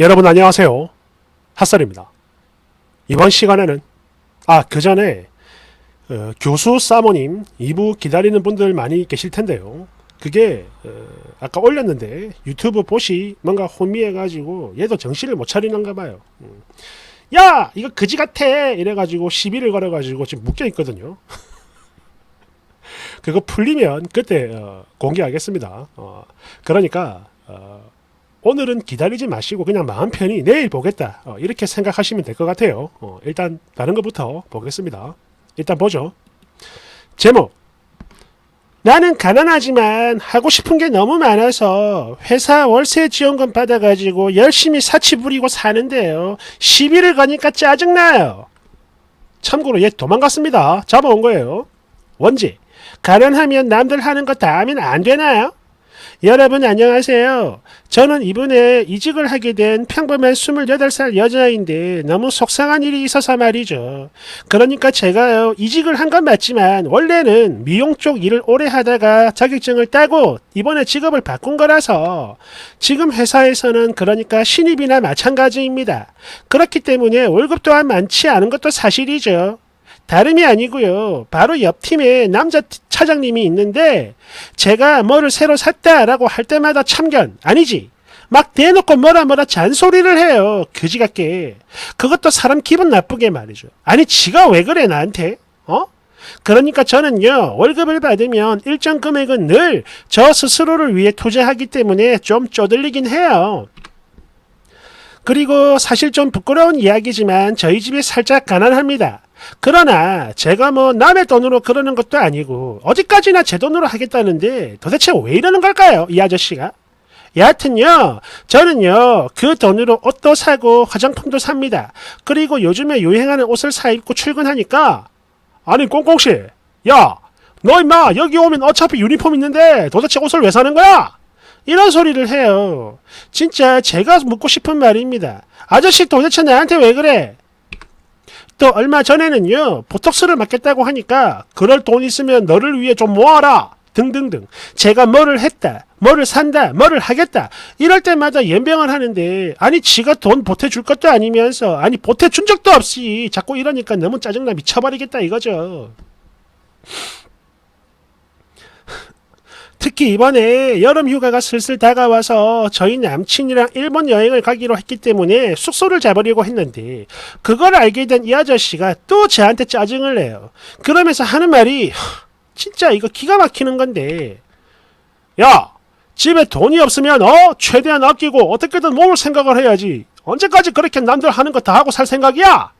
여러분 안녕하세요. 핫설입니다. 이번 시간에는 아 그 전에 어, 교수 사모님 2부 기다리는 분들 많이 계실 텐데요. 그게 어, 아까 올렸는데 유튜브 보시 뭔가 혼미해가지고 얘도 정신을 못 차리는가 봐요. 음. 야 이거 그지 같아 이래가지고 시비를 걸어가지고 지금 묶여 있거든요. 그거 풀리면 그때 어, 공개하겠습니다. 어, 그러니까 어, 오늘은 기다리지 마시고 그냥 마음 편히 내일 보겠다 어, 이렇게 생각하시면 될 것 같아요. 어, 일단 다른 것부터 보겠습니다. 일단 보죠. 제목 나는 가난하지만 하고 싶은 게 너무 많아서 회사 월세 지원금 받아가지고 열심히 사치 부리고 사는데요. 시비를 거니까 짜증나요. 참고로 얘 도망갔습니다. 잡아온 거예요. 원지 가난하면 남들 하는 거 다 하면 안 되나요? 여러분 안녕하세요. 저는 이번에 이직을 하게 된 평범한 28살 여자인데 너무 속상한 일이 있어서 말이죠. 그러니까 제가요 이직을 한 건 맞지만 원래는 미용 쪽 일을 오래 하다가 자격증을 따고 이번에 직업을 바꾼 거라서 지금 회사에서는 그러니까 신입이나 마찬가지입니다. 그렇기 때문에 월급 또한 많지 않은 것도 사실이죠. 다름이 아니고요. 바로 옆 팀에 남자 차장님이 있는데 제가 뭐를 새로 샀다라고 할 때마다 참견 아니지. 막 대놓고 뭐라 뭐라 잔소리를 해요. 그지 같게. 그것도 사람 기분 나쁘게 말이죠. 아니 지가 왜 그래 나한테? 어? 그러니까 저는요 월급을 받으면 일정 금액은 늘 저 스스로를 위해 투자하기 때문에 좀 쪼들리긴 해요. 그리고 사실 좀 부끄러운 이야기지만 저희 집이 살짝 가난합니다. 그러나 제가 뭐 남의 돈으로 그러는 것도 아니고 어디까지나 제 돈으로 하겠다는데 도대체 왜 이러는 걸까요? 이 아저씨가. 여하튼요, 저는요, 그 돈으로 옷도 사고 화장품도 삽니다. 그리고 요즘에 유행하는 옷을 사 입고 출근하니까, 아니, 꽁꽁씨, 야, 너 임마, 여기 오면 어차피 유니폼 있는데 도대체 옷을 왜 사는 거야? 이런 소리를 해요. 진짜 제가 묻고 싶은 말입니다. 아저씨 도대체 나한테 왜 그래? 또 얼마 전에는요 보톡스를 맞겠다고 하니까 그럴 돈 있으면 너를 위해 좀 모아라. 등등등. 제가 뭐를 했다 뭐를 산다 뭐를 하겠다. 이럴 때마다 연병을 하는데 아니 지가 돈 보태줄 것도 아니면서 아니 보태준 적도 없이 자꾸 이러니까 너무 짜증나 미쳐버리겠다 이거죠 특히 이번에 여름 휴가가 슬슬 다가와서 저희 남친이랑 일본 여행을 가기로 했기 때문에 숙소를 잡으려고 했는데 그걸 알게 된 이 아저씨가 또 저한테 짜증을 내요. 그러면서 하는 말이 진짜 이거 기가 막히는 건데 야 집에 돈이 없으면 어 최대한 아끼고 어떻게든 모을 생각을 해야지 언제까지 그렇게 남들 하는 거 다 하고 살 생각이야?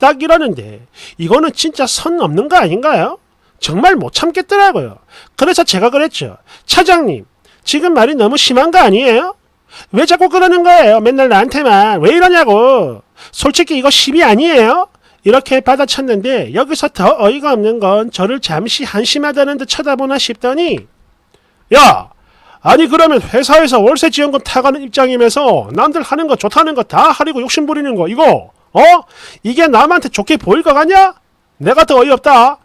딱 이러는데 이거는 진짜 선 넘는 거 아닌가요? 정말 못 참겠더라고요. 그래서 제가 그랬죠. 차장님, 지금 말이 너무 심한 거 아니에요? 왜 자꾸 그러는 거예요? 맨날 나한테만. 왜 이러냐고. 솔직히 이거 시비 아니에요? 이렇게 받아쳤는데 여기서 더 어이가 없는 건 저를 잠시 한심하다는 듯 쳐다보나 싶더니 야! 아니 그러면 회사에서 월세 지원금 타가는 입장이면서 남들 하는 거 좋다는 거 다 하려고 욕심 부리는 거 이거 어? 이게 남한테 좋게 보일 것 같냐? 내가 더 어이없다.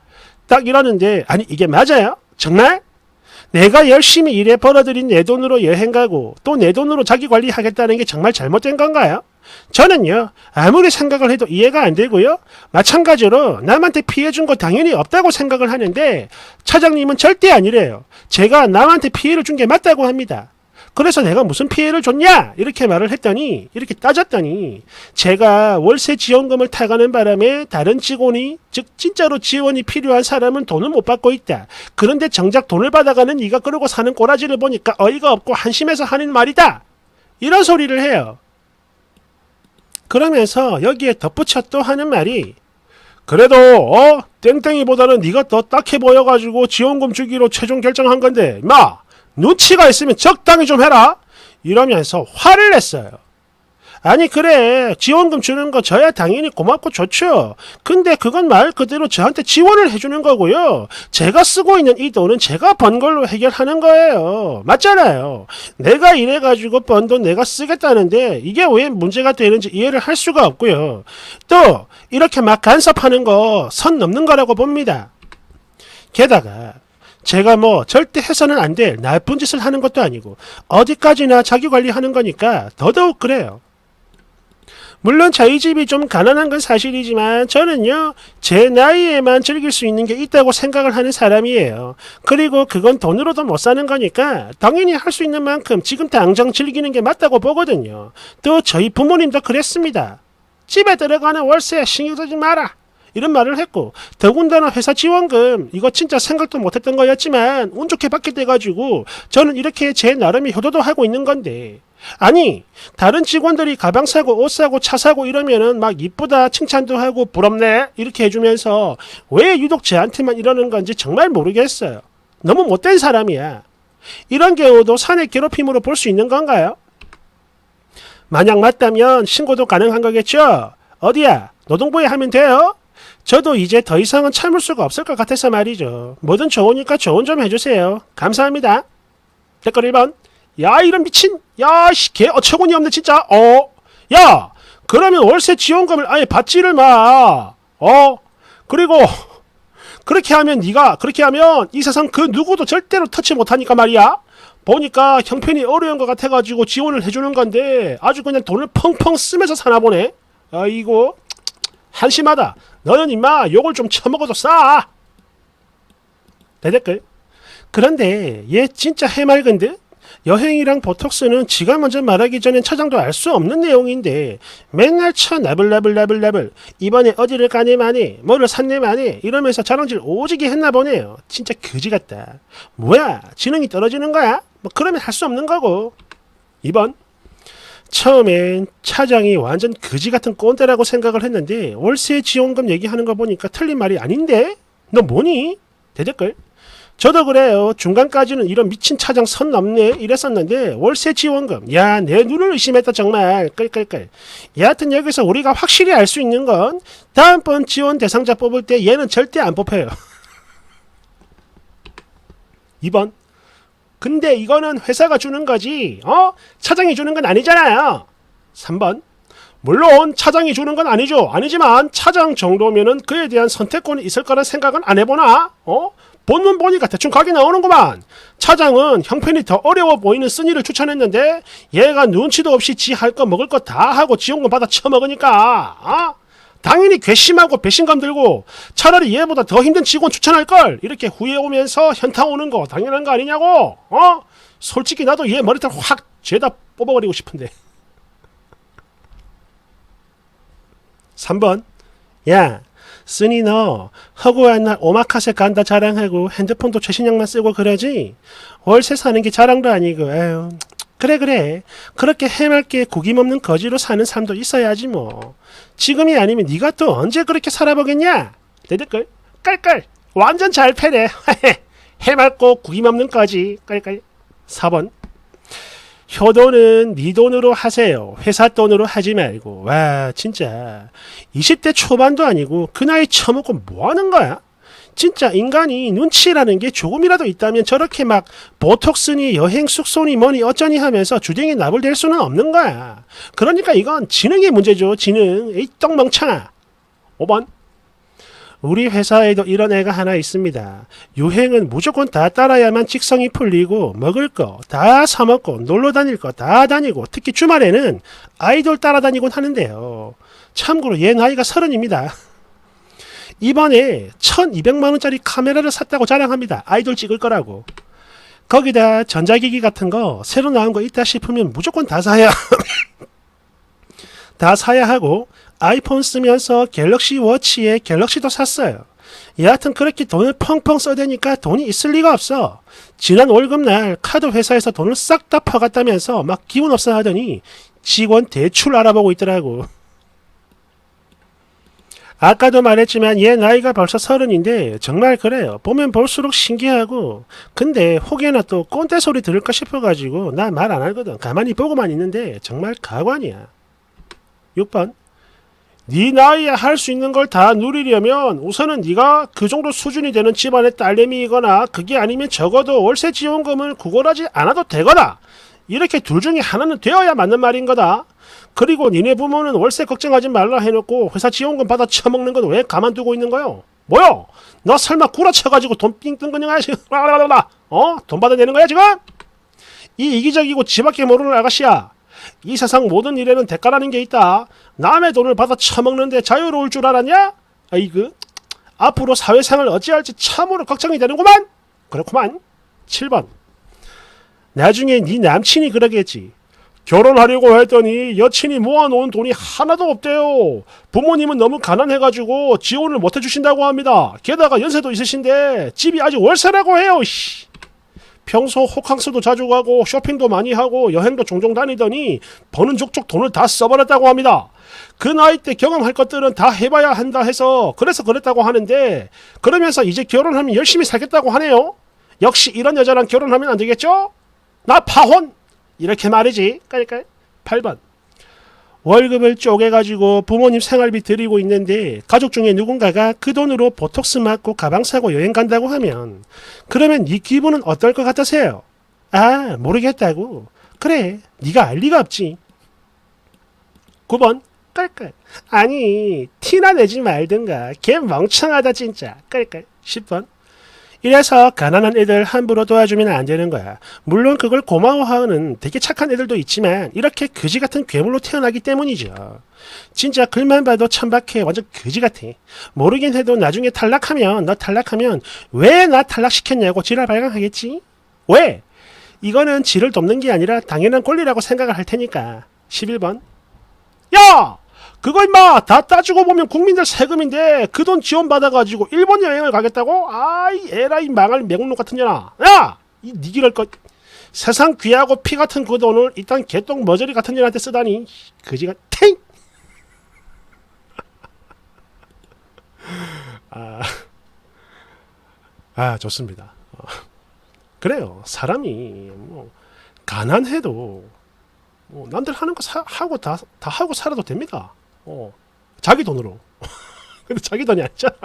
딱 이러는데 아니 이게 맞아요? 정말? 내가 열심히 일해 벌어들인 내 돈으로 여행 가고 또 내 돈으로 자기 관리하겠다는 게 정말 잘못된 건가요? 저는요 아무리 생각을 해도 이해가 안 되고요 마찬가지로 남한테 피해 준 거 당연히 없다고 생각을 하는데 차장님은 절대 아니래요 제가 남한테 피해를 준 게 맞다고 합니다 그래서 내가 무슨 피해를 줬냐? 이렇게 말을 했더니, 이렇게 따졌더니, 제가 월세 지원금을 타가는 바람에 다른 직원이, 즉, 진짜로 지원이 필요한 사람은 돈을 못 받고 있다. 그런데 정작 돈을 받아가는 네가 그러고 사는 꼬라지를 보니까 어이가 없고 한심해서 하는 말이다. 이런 소리를 해요. 그러면서 여기에 덧붙여 또 하는 말이, 그래도 어 땡땡이보다는 네가 더 딱해 보여가지고 지원금 주기로 최종 결정한 건데 마 눈치가 있으면 적당히 좀 해라. 이러면서 화를 냈어요. 아니 그래 지원금 주는 거 저야 당연히 고맙고 좋죠. 근데 그건 말 그대로 저한테 지원을 해주는 거고요. 제가 쓰고 있는 이 돈은 제가 번 걸로 해결하는 거예요. 맞잖아요. 내가 이래가지고 번 돈 내가 쓰겠다는데 이게 왜 문제가 되는지 이해를 할 수가 없고요. 또 이렇게 막 간섭하는 거 선 넘는 거라고 봅니다. 게다가 제가 뭐 절대 해서는 안 될 나쁜 짓을 하는 것도 아니고 어디까지나 자기 관리하는 거니까 더더욱 그래요. 물론 저희 집이 좀 가난한 건 사실이지만 저는요 제 나이에만 즐길 수 있는 게 있다고 생각을 하는 사람이에요. 그리고 그건 돈으로도 못 사는 거니까 당연히 할 수 있는 만큼 지금 당장 즐기는 게 맞다고 보거든요. 또 저희 부모님도 그랬습니다. 집에 들어가는 월세 신경 쓰지 마라. 이런 말을 했고 더군다나 회사 지원금 이거 진짜 생각도 못했던 거였지만 운 좋게 받게 돼가지고 저는 이렇게 제 나름의 효도도 하고 있는 건데 아니 다른 직원들이 가방 사고 옷 사고 차 사고 이러면은 막 이쁘다 칭찬도 하고 부럽네 이렇게 해주면서 왜 유독 저한테만 이러는 건지 정말 모르겠어요 너무 못된 사람이야 이런 경우도 사내 괴롭힘으로 볼 수 있는 건가요? 만약 맞다면 신고도 가능한 거겠죠? 어디야? 노동부에 하면 돼요? 저도 이제 더 이상은 참을 수가 없을 것 같아서 말이죠. 뭐든 좋으니까 조언 좀 해주세요. 감사합니다. 댓글 1번. 야, 이런 미친. 야, 씨, 개 어처구니 없네, 진짜. 어. 야, 그러면 월세 지원금을 아예 받지를 마. 어. 그리고, 그렇게 하면 네가 그렇게 하면 이 세상 그 누구도 절대로 터치 못하니까 말이야. 보니까 형편이 어려운 것 같아가지고 지원을 해주는 건데 아주 그냥 돈을 펑펑 쓰면서 사나 보네. 아이고 한심하다. 너는 임마 욕을 좀 처먹어도 싸. 대댓글. 그런데 얘 진짜 해맑은 듯? 여행이랑 보톡스는 지가 먼저 말하기 전엔 차장도 알 수 없는 내용인데 맨날 쳐 나불나불나불나불 이번에 어디를 가네 마네 뭐를 샀네 마네 이러면서 자랑질 오지게 했나 보네요 진짜 그지 같다 뭐야 지능이 떨어지는 거야? 뭐 그러면 할 수 없는 거고 2번 처음엔 차장이 완전 그지 같은 꼰대라고 생각을 했는데 월세 지원금 얘기하는 거 보니까 틀린 말이 아닌데? 너 뭐니? 대댓글. 저도 그래요. 중간까지는 이런 미친 차장 선 넘네 이랬었는데 월세 지원금. 야, 내 눈을 의심했다 정말. 끌끌끌. 여하튼 여기서 우리가 확실히 알 수 있는 건 다음번 지원 대상자 뽑을 때 얘는 절대 안 뽑혀요. 2번. 근데 이거는 회사가 주는 거지, 어? 차장이 주는 건 아니잖아요. 3번. 물론 차장이 주는 건 아니죠. 아니지만 차장 정도면은 그에 대한 선택권이 있을 거란 생각은 안 해보나? 어? 본문 보니까 대충 각이 나오는구만. 차장은 형편이 더 어려워 보이는 쓴이를 추천했는데 얘가 눈치도 없이 지 할 거 먹을 거 다 하고 지원금 받아 처먹으니까 어? 당연히 괘씸하고 배신감 들고 차라리 얘보다 더 힘든 직원 추천할 걸? 이렇게 후회 오면서 현타 오는 거 당연한 거 아니냐고? 어? 솔직히 나도 얘 머리털 확 죄다 뽑아버리고 싶은데. 3번. 야 쓰니 너 허구한 날 오마카세 간다 자랑하고 핸드폰도 최신형만 쓰고 그러지? 월세 사는 게 자랑도 아니고 에휴 그래 그래. 그렇게 해맑게 구김없는 거지로 사는 삶도 있어야지 뭐. 지금이 아니면 네가 또 언제 그렇게 살아보겠냐? 대댓글. 깔깔. 완전 잘 패네. 해맑고 구김없는 거지. 깔깔. 4번. 효도는 네 돈으로 하세요. 회사 돈으로 하지 말고. 와 진짜. 20대 초반도 아니고 그 나이 처먹고 뭐 하는 거야 진짜 인간이 눈치라는 게 조금이라도 있다면 저렇게 막 보톡스니 여행 숙소니 뭐니 어쩌니 하면서 주댕이 나불댈 수는 없는 거야. 그러니까 이건 지능의 문제죠. 지능. 에이 똥멍청아. 5번. 우리 회사에도 이런 애가 하나 있습니다. 유행은 무조건 다 따라야만 직성이 풀리고 먹을 거 다 사먹고 놀러 다닐 거 다 다니고 특히 주말에는 아이돌 따라다니곤 하는데요. 참고로 얘 나이가 서른입니다. 이번에 1200만원짜리 카메라를 샀다고 자랑합니다. 아이돌 찍을 거라고. 거기다 전자기기 같은 거 새로 나온 거 있다 싶으면 무조건 다 사야 다 사야 하고 아이폰 쓰면서 갤럭시 워치에 갤럭시도 샀어요. 여하튼 그렇게 돈을 펑펑 써대니까 돈이 있을 리가 없어. 지난 월급날 카드 회사에서 돈을 싹 다 퍼갔다면서 막 기분 없어 하더니 직원 대출 알아보고 있더라고. 아까도 말했지만 얘 나이가 벌써 서른인데 정말 그래요. 보면 볼수록 신기하고 근데 혹여나 또 꼰대 소리 들을까 싶어가지고 나 말 안 하거든. 가만히 보고만 있는데 정말 가관이야. 6번 네 나이에 할 수 있는 걸 다 누리려면 우선은 네가 그 정도 수준이 되는 집안의 딸내미이거나 그게 아니면 적어도 월세 지원금을 구걸하지 않아도 되거나 이렇게 둘 중에 하나는 되어야 맞는 말인 거다. 그리고 니네 부모는 월세 걱정하지 말라 해놓고 회사 지원금 받아 처먹는 건 왜 가만두고 있는 거요? 뭐요? 너 설마 구라쳐가지고 돈삥뜬 거냐 지금? 어? 돈 받아내는 거야 지금? 이 이기적이고 지밖에 모르는 아가씨야. 이 세상 모든 일에는 대가라는 게 있다. 남의 돈을 받아 처먹는데 자유로울 줄 알았냐? 아이고. 앞으로 사회생활 어찌할지 참으로 걱정이 되는구만. 그렇구만. 7번. 나중에 네 남친이 그러겠지. 결혼하려고 했더니 여친이 모아놓은 돈이 하나도 없대요. 부모님은 너무 가난해가지고 지원을 못 해주신다고 합니다. 게다가 연세도 있으신데 집이 아직 월세라고 해요. 씨. 평소 호캉스도 자주 가고 쇼핑도 많이 하고 여행도 종종 다니더니 버는 족족 돈을 다 써버렸다고 합니다. 그 나이 때 경험할 것들은 다 해봐야 한다 해서 그래서 그랬다고 하는데 그러면서 이제 결혼하면 열심히 살겠다고 하네요. 역시 이런 여자랑 결혼하면 안 되겠죠? 나 파혼! 이렇게 말이지. 그러니까 8번. 월급을 쪼개가지고 부모님 생활비 드리고 있는데 가족 중에 누군가가 그 돈으로 보톡스 맞고 가방 사고 여행 간다고 하면 그러면 네 기분은 어떨 것 같으세요? 아 모르겠다고. 그래 네가 알 리가 없지. 9번 깔깔. 아니 티나 내지 말든가 걔 멍청하다 진짜. 깔깔. 10번. 이래서 가난한 애들 함부로 도와주면 안 되는 거야. 물론 그걸 고마워하는 되게 착한 애들도 있지만 이렇게 그지 같은 괴물로 태어나기 때문이죠. 진짜 글만 봐도 천박해. 완전 그지 같아. 모르긴 해도 나중에 탈락하면 너 탈락하면 왜 나 탈락시켰냐고 지랄 발광하겠지? 왜? 이거는 지를 돕는 게 아니라 당연한 권리라고 생각을 할 테니까. 11번. 야! 그거 임마 다 따지고 보면 국민들 세금인데 그 돈 지원받아가지고 일본 여행을 가겠다고? 아이 에라이 망할 명록 같은 년아 야! 이 니기랄 것 세상 귀하고 피 같은 그 돈을 일단 개똥 머저리 같은 년한테 쓰다니 그지가 탱! 아, 아 좋습니다 어, 그래요 사람이 뭐 가난해도 뭐 남들 하는 거 사, 하고 다, 다 하고 살아도 됩니다. 어, 자기 돈으로. 근데 자기 돈이 아니잖아.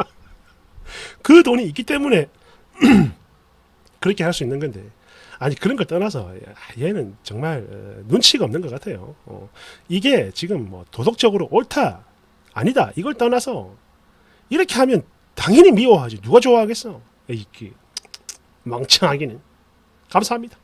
그 돈이 있기 때문에 그렇게 할 수 있는 건데. 아니 그런 걸 떠나서 얘는 정말 어, 눈치가 없는 것 같아요. 어, 이게 지금 뭐 도덕적으로 옳다 아니다 이걸 떠나서 이렇게 하면 당연히 미워하지 누가 좋아하겠어? 이게 멍청하기는 감사합니다.